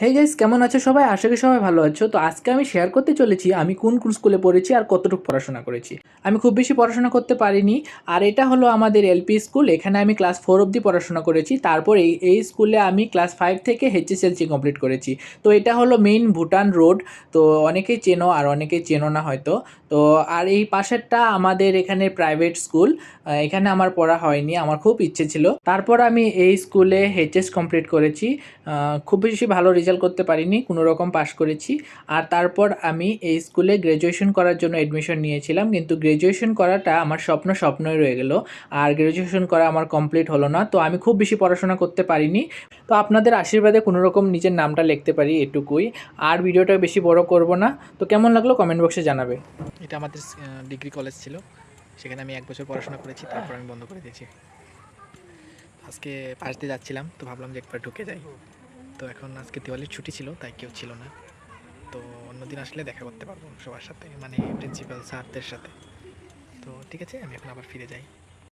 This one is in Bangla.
হে গাইস কেমন আছো সবাই? আশা করি সবাই ভালো আছো। তো আজকে আমি শেয়ার করতে চলেছি, আমি কোন কোন স্কুলে পড়েছি আর কতটুকু পড়াশোনা করেছি। আমি খুব বেশি পড়াশোনা করতে পারিনি, আর এটা হলো আমাদের এলপি স্কুল এখানে আমি ক্লাস ফোর অবধি পড়াশোনা করেছি। তারপর এই স্কুলে আমি ক্লাস ফাইভ থেকে এইচএসএলসি কমপ্লিট করেছি। তো এটা হলো মেইন ভুটান রোড তো অনেকেই চেনো আর অনেকেই চেনো না হয়তো। তো আর এই পাশেরটা আমাদের এখানে প্রাইভেট স্কুল এখানে আমার পড়া হয়নি, আমার খুব ইচ্ছে ছিল। তারপর আমি এই স্কুলে এইচএস কমপ্লিট করেছি খুব বেশি ভালো রেজাল্ট করতে পারিনি, কোনো রকম পাশ করেছি। আর তারপর আমি এই স্কুলে গ্র্যাজুয়েশন করার জন্য এডমিশন নিয়েছিলাম, কিন্তু গ্র্যাজুয়েশন করাটা আমার স্বপ্ন স্বপ্নই রয়ে গেল। আর গ্র্যাজুয়েশন করা আমার কমপ্লিট হলো না, তো আমি খুব বেশি পড়াশোনা করতে পারিনি। তো আপনাদের আশীর্বাদে কোনো রকম নিজের নামটা লিখতে পারি এটুকুই। আর ভিডিওটা বেশি বড় করব না, তো কেমন লাগল কমেন্ট বক্সে জানাবে। এটা আমাদের ডিগ্রি কলেজ ছিল, সেখানে আমি এক বছর পড়াশোনা করেছি, তারপর আমি বন্ধ করে দিয়েছি। আজকে পাশ দিয়ে যাচ্ছিলাম, তো ভাবলাম যে একবার ঢুকে যাই। তো এখন আজকে দিওয়ালির ছুটি ছিল, তাই কেউ ছিল না। তো অন্যদিন আসলে দেখা করতে পারব সবার সাথে মানে প্রিন্সিপাল স্যারদের সাথে। তো ঠিক আছে, আমি এখন আবার ফিরে যাই।